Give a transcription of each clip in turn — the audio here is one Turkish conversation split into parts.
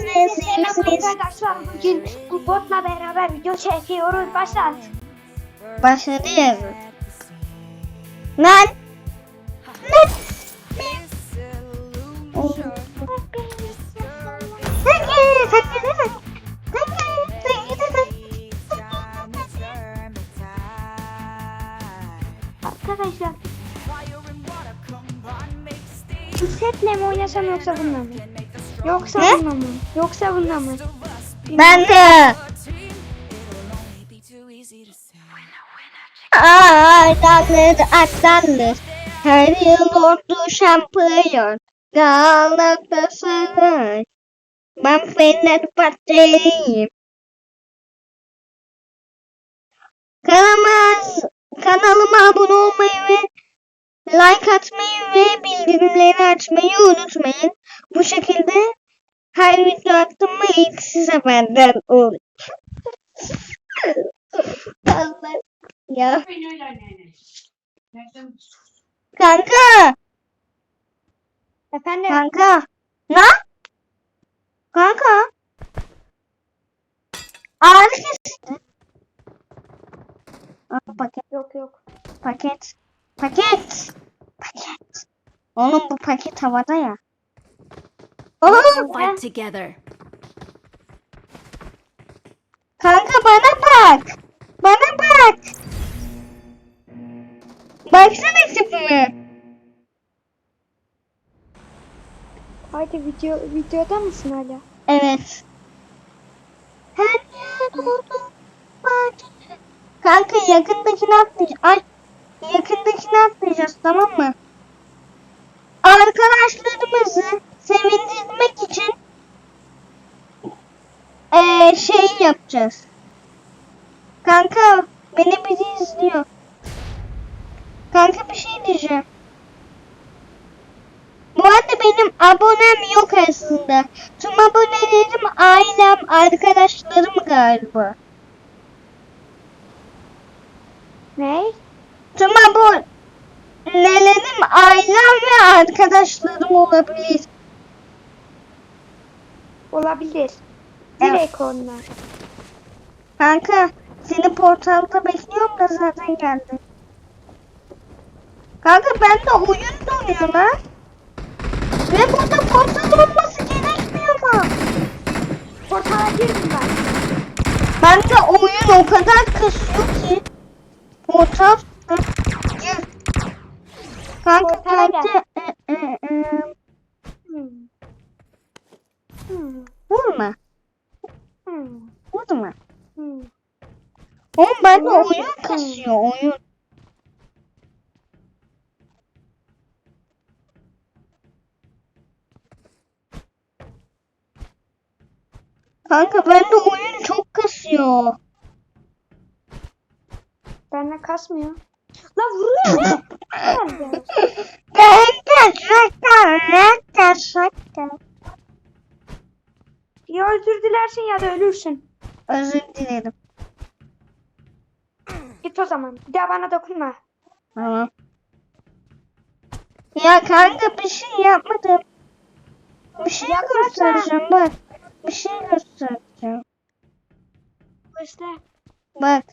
misiniz? Arkadaşlar bugün bu botla beraber video çekiyoruz. Başlat. Başladı ya. Lan. Lan. Arkadaşlar. Bu setle mi oynasam yoksa bununla mı? Yoksa Ne? bununla mı? Yoksa bununla mı? Ben de. Ardanır, ardanır. Her yıl oldu şampiyon. Galatasaray. Ben Fenerbahçeliyim. Kanalıma, kanalıma abone olmayı ve like atmayı ve bildirimleri açmayı unutmayın. Bu şekilde her video attığımda ilk size benden olur. Allah ya. Kanka, Efendim? kanka. Ne? Kanka. Ağrı kesti. Aa, paket, Yok yok. paket, paket, paket. Oğlum bu paket havada ya. Oğlum, Fight together. kanka bana bak. Bana bak. Baksana tipime. Haydi video videoda mısın hala? Evet. Her yer oldu. Bak. Kanka yakındakini atlayacağız. Ay yakındakini atlayacağız tamam mı? Arkadaşlarımızı sevindirmek için eee şey yapacağız. Kanka beni biri izliyor. Kanka bir şey diyeceğim. Bu arada benim abonem yok aslında. Tüm abonelerim ailem, arkadaşlarım galiba. Ne? Tüm abonelerim ailem ve arkadaşlarım olabilir. Olabilir. Evet. Direkt onlar. Kanka seni portalda bekliyorum da zaten geldi. Kanka ben de oyun donuyor lan. Ve burada portal olması gerekmiyor mu? Portala girdim ben. Ben de oyun o kadar kasıyor ki. Portal. Kanka e, e, e, Hmm. Hmm. vurma. Hmm. Vurma. Hmm. Oğlum bende oyun kasıyor oyun. Kanka bende oyun çok kasıyor. Benle kasmıyor. La vuruyor. Nerede? Şaka şaka şaka. ya özür dilersin ya da ölürsün. Özür dilerim. Git o zaman. Bir daha bana dokunma. Tamam. Ya kanka bir şey yapmadım. Bir şey Yaklaşma. göstereceğim bak. Bir şey göstereceğim. İşte. Bak.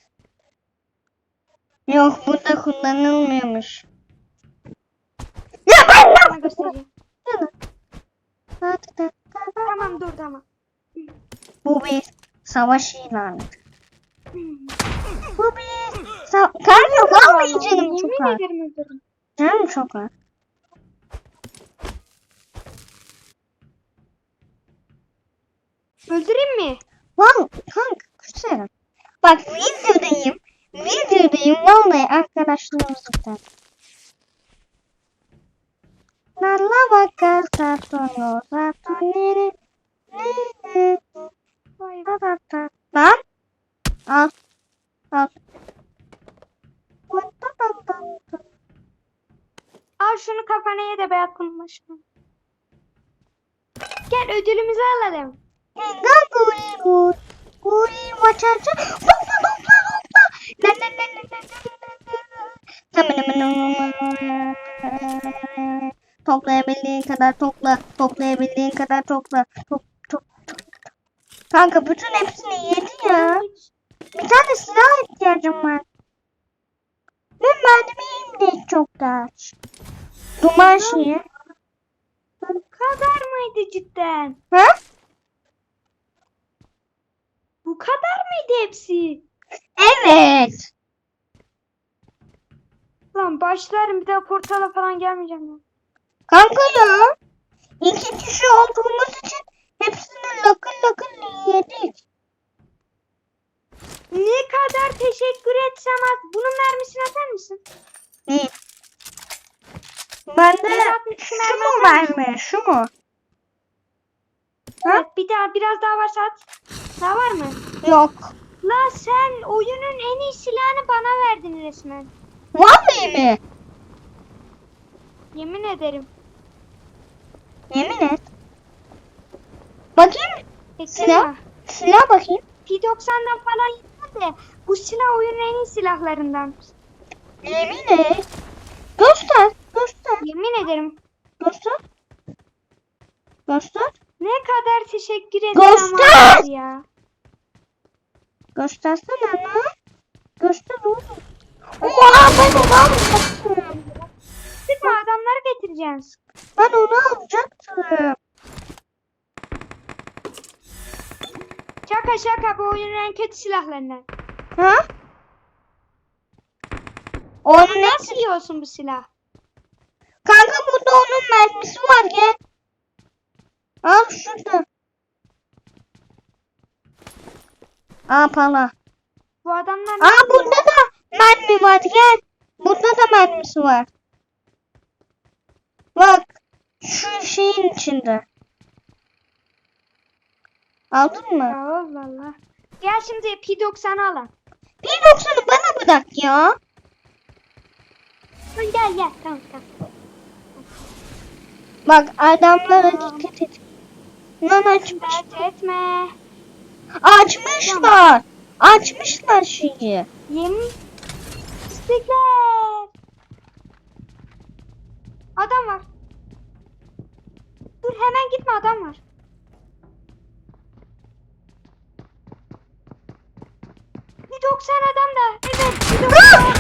Yok burada kullanılmıyormuş. Ya ben ne Tamam dur tamam. Bu bir savaş ilanı. Bu bir sa Kanka vallahi canım çok öldürürüm. Canım çok var. Öldüreyim mi? Vallahi kanka küserim. Bak vallahi arkadaşlarımızdan. Nalla bakar satonere. Vay. Lan. Al. Al. Al şunu kafana ye de beyaz konuşma. Gel ödülümüzü alalım. Gel guri. Guri maçaca. Hopla hopla hopla. La la la la la la la. Toplayabildiğin kadar topla. Toplayabildiğin kadar topla. Top, top, top. Kanka bütün hepsini yedi ya. Bir tane silah ihtiyacım var. Ve mermiyim de çok da aç. Duman şeyi. Bu kadar mıydı cidden? Ha? Bu kadar mıydı hepsi? Evet. Lan başlarım bir daha portala falan gelmeyeceğim ya. Kanka ya. İki kişi olduğumuz için hepsini lakın lakın yedik. Ne kadar teşekkür etsem az. Bunun mermisini atar mısın? Ne? Bende Berat, şu mu mermi? Şu mu? Ha? Evet bir daha biraz daha varsa at. Daha var mı? Yok. La sen oyunun en iyi silahını bana verdin resmen. Vallahi mi? Yemin ederim. Yemin et. Bakayım. Silah? Silah bakayım. P90'dan falan yetmez de bu silah oyunun en iyi silahlarından. Yemin et. Göster. Göster. Yemin ederim. Göster. Göster. Ne kadar teşekkür ederim Göster! ya. Göstersene lan. Göster oğlum. Oha ben onu alacaktım. Sıkma adamları getireceğiz. Ben onu alacaktım. Şaka şaka bu oyunun en kötü silahlarından. Ha? Onun ne? Nasıl yiyorsun bu silah? Kanka burada onun mermisi var gel. Al şurada. Aa pala. Bu adamlar Aa burada da mermi var gel. Burada da mermisi var. Bak şu şeyin içinde. Aldın mı? Ya Allah Allah. Gel şimdi P90'ı alalım. 1.90'ı bana bırak ya. Gel gel tamam tamam. Bak adamlara dikkat et. Lan açmış. Etme. Açmışlar. Açmışlar şeyi. Yemin. İstekler. Adam var. Dur hemen gitme adam var. Bir 90 adam da. Evet bir 90.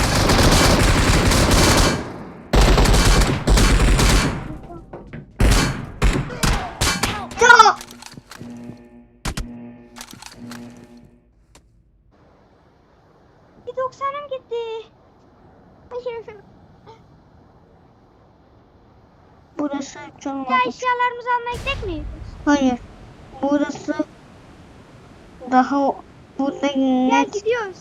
Burası hiç Ya eşyalarımızı almaya gidecek miyiz? Hayır. Burası daha burada Gel net. gidiyoruz.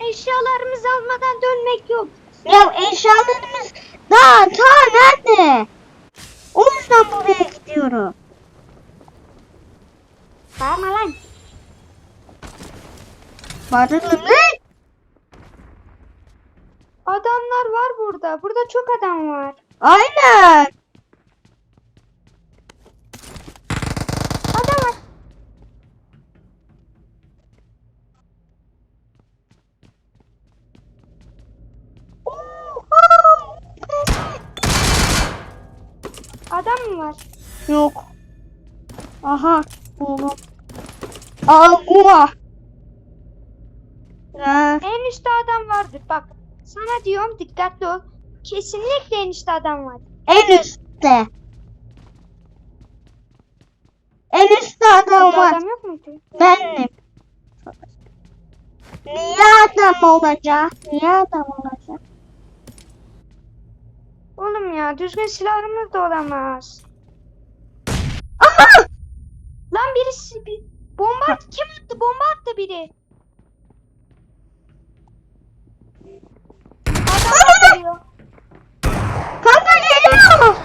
Eşyalarımızı almadan dönmek yok. Ya eşyalarımız daha ta nerede? O yüzden buraya gidiyorum. Bağırma lan. Bağırırım lan. Adamlar var burada. Burada çok adam var. Aynen. Adam var. Oha. Adam mı var? Yok. Aha buldum. Agua. Ya, En üstte adam vardır. Bak. Sana diyorum dikkatli ol. Kesinlikle en üstte adam var. en üstte. En üstte adam Burada var. adam yok muydu? Benim. Niye adam olacak? Niye adam olacak? Oğlum ya düzgün silahımız da olamaz. Aha! Lan birisi bir bomba. Kim attı? Bomba attı biri. Adam geliyor. Kanka geliyor.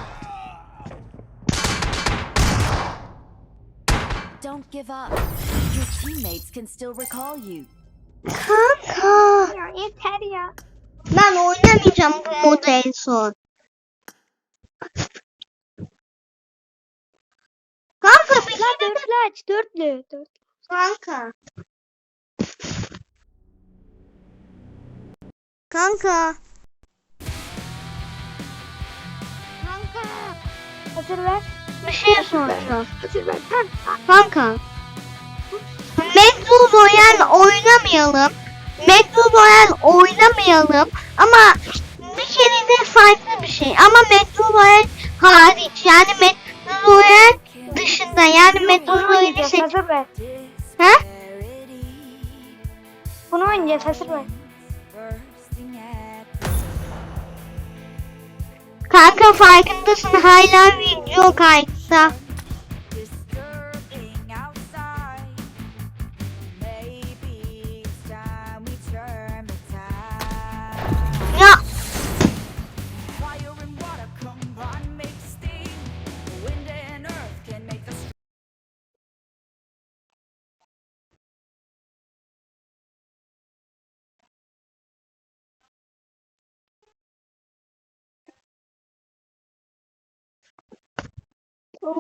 Don't give up. Your teammates can still recall you. Kanka. Ya yeter ya. Ben oynamayacağım bu modu en son. Kanka bir kere dörtlü aç. Dörtlü. Dörtlü. Kanka. Kanka. Hazır ver. Bir şey soracağım. Hazır ver. Kanka. Metro Royal oynamayalım. Metro Royal oynamayalım. Ama bir kere de farklı bir şey. Ama Metro Royal hariç. Yani Metro Royal dışında. Yani Metro Royal'i seç... Hazır ver. Ha? Bunu oynayacağız. Hazır ver. Kanka farkındasın. Hala video kayıtta. Of.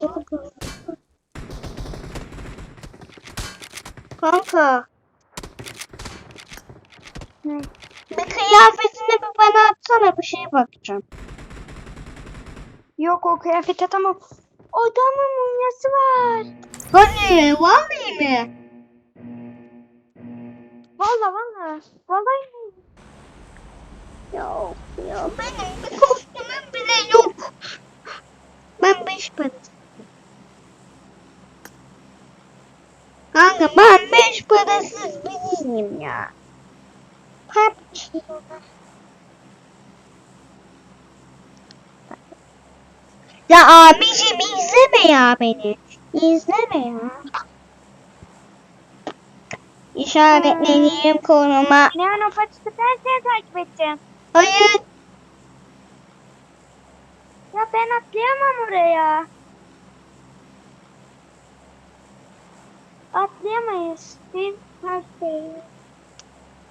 Kanka. Kanka. Kıyafetini bir bana atsana bir şeye bakacağım. Yok o kıyafet atamam. Adamın mumyası var. Hadi vallahi mi? Valla valla. Vallahi mi? Ya, ya benim bir kostümüm bile yok. Ben beş para. Kanka ben beş parasız biriyim ya. PUBG. Ya abicim izleme ya beni. İzleme ya. İşaretlediğim konuma. Ne an apaçtı ben seni takip edeceğim. Hayır. Ya ben atlayamam oraya. Atlayamayız. Biz harfteyiz. Mesto,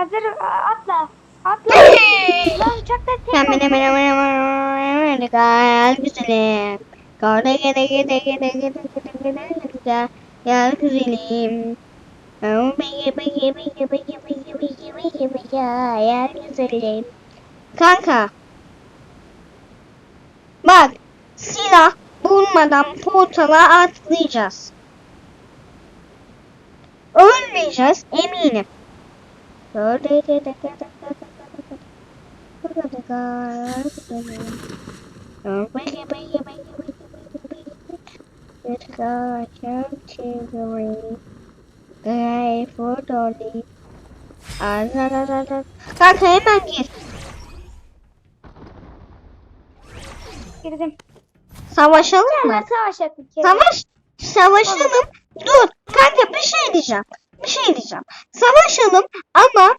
Hazır atla. Atla. Lan uçakta tek Hemen hemen hemen hemen. Gel güzelim. Karda gide gide gide gide gide gide gide. Gel güzelim. Kanka. Bak. Silah bulmadan portala atlayacağız. Ölmeyeceğiz eminim. Kanka hemen gir. girdim. Savaşalım mı? Kere. Savaş, savaşalım. Dur, kanka bir şey diyeceğim. Bir şey diyeceğim. Savaşalım ama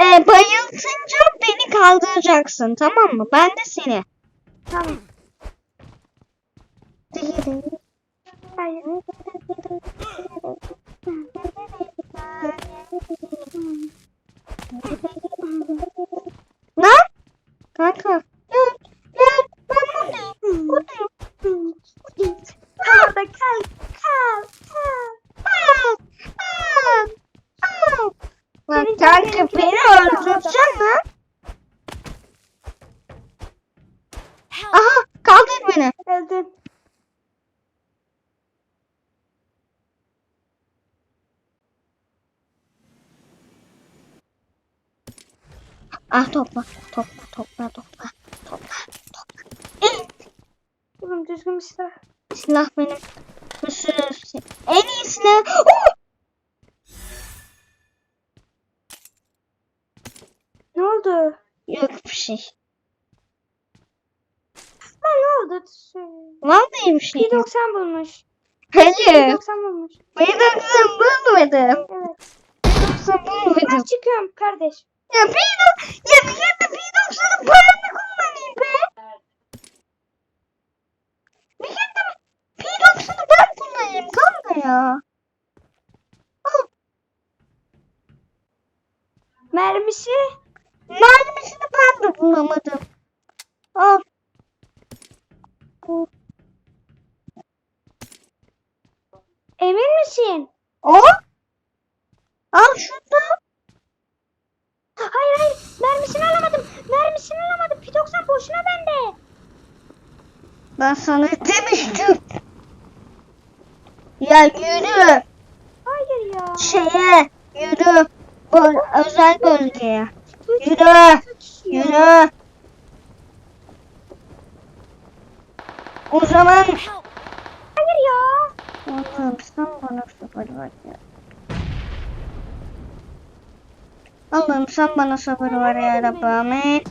e, bayıltınca beni kaldıracaksın tamam mı? Ben de seni. Tamam. Hayır. Lan? Kanka. Gel, gel. Ben buradayım. Buradayım. Orada kal. Kal. Kal. Aa, aa, aa. Lan Senin kanka canın beni benim öldüreceksin lan. Aha kaldır beni. Öldüm. Ah topla topla topla topla topla. Oğlum düzgün bir silah. Silah benim. şey. En iyisine... Oh! Ne oldu? Yok bir şey. Ha, ne oldu? Vallahi bir şey. yok. P90 bulmuş. Hayır. P90 bulmuş. Ben 90 bulmadım. Evet. 90 bulmadım. Ben çıkıyorum kardeş. Ya P90 ya bir kere de P90'ın paranı kullanayım be. Bir kere de P90'ı ben kullanayım kanka ya. Al Mermisi mermisini ben de bulamadım. Al. Emin misin? O? Al şurada. Hayır hayır mermisini alamadım. Mermisini alamadım. P90 boşuna bende. Ben sana demiştim. Ya yürü. Hayır ya. Şeye yürü. Böl- özel bölgeye. Yürü. Yürü. O zaman! Hayır ya. Allah'ım sen bana sabır ver ya. Allah'ım sen bana sabır ver ya Rabbi amin.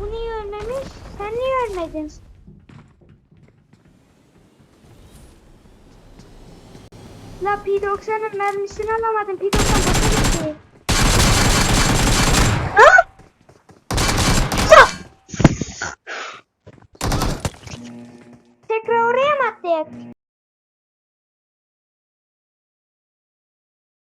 Bu niye ölmemiş? Sen niye ölmedin? La P90'ın mermisini alamadım. P90 boşa gitti. Ha? Sa- Tekrar oraya mı atlayak?